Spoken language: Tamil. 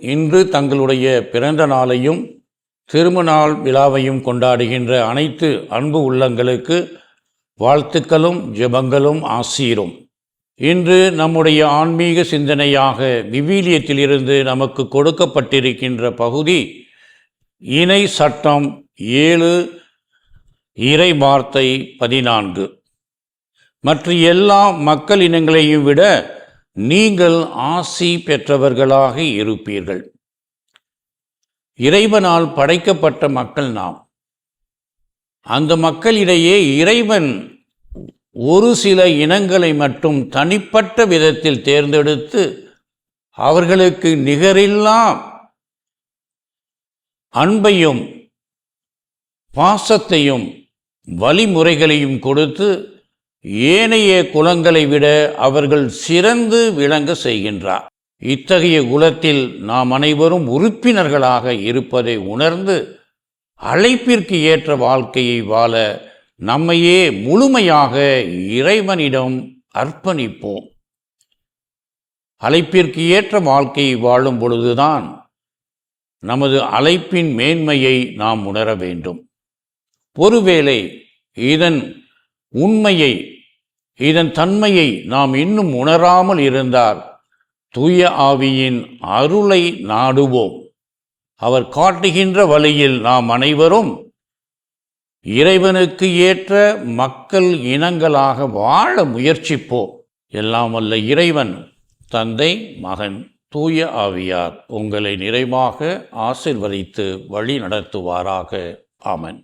இன்று தங்களுடைய பிறந்த நாளையும் திருமணநாள் விழாவையும் கொண்டாடுகின்ற அனைத்து அன்பு உள்ளங்களுக்கு வாழ்த்துக்களும் ஜெபங்களும் ஆசீரும். இன்று நம்முடைய ஆன்மீக சிந்தனையாக விவிலியத்திலிருந்து நமக்கு கொடுக்கப்பட்டிருக்கின்ற பகுதி இணை சட்டம் ஏழு இறை வார்த்தை பதினான்கு. மற்ற எல்லா மக்கள் இனங்களையும் விட நீங்கள் ஆசி பெற்றவர்களாக இருப்பீர்கள். இறைவனால் படைக்கப்பட்ட மக்கள் நாம். அந்த மக்களிடையே இறைவன் ஒரு சில இனங்களை மட்டும் தனிப்பட்ட விதத்தில் தேர்ந்தெடுத்து அவர்களுக்கு நிகரில்லா அன்பையும் பாசத்தையும் வழிமுறைகளையும் கொடுத்து ஏனைய குலங்களை விட அவர்கள் சிறந்து விளங்க செய்கின்றார். இத்தகைய குலத்தில் நாம் அனைவரும் உறுப்பினர்களாக இருப்பதை உணர்ந்து அழைப்பிற்கு ஏற்ற வாழ்க்கையை வாழ நம்மையே முழுமையாக இறைவனிடம் அர்ப்பணிப்போம். அழைப்பிற்கு ஏற்ற வாழ்க்கையை வாழும் பொழுதுதான் நமது அழைப்பின் மேன்மையை நாம் உணர வேண்டும். ஒருவேளை இதன் உண்மையை இதன் தன்மையை நாம் இன்னும் உணராமல் இருந்தால் தூய ஆவியின் அருளை நாடுவோம். அவர் காட்டுகின்ற வழியில் நாம் அனைவரும் இறைவனுக்கு ஏற்ற மக்கள் இனங்களாக வாழ முயற்சிப்போம். எல்லாம் அல்ல இறைவன் தந்தை மகன் தூய ஆவியார் உங்களை நிறைவாக ஆசிர்வதித்து வழி நடத்துவாராக. ஆமன்.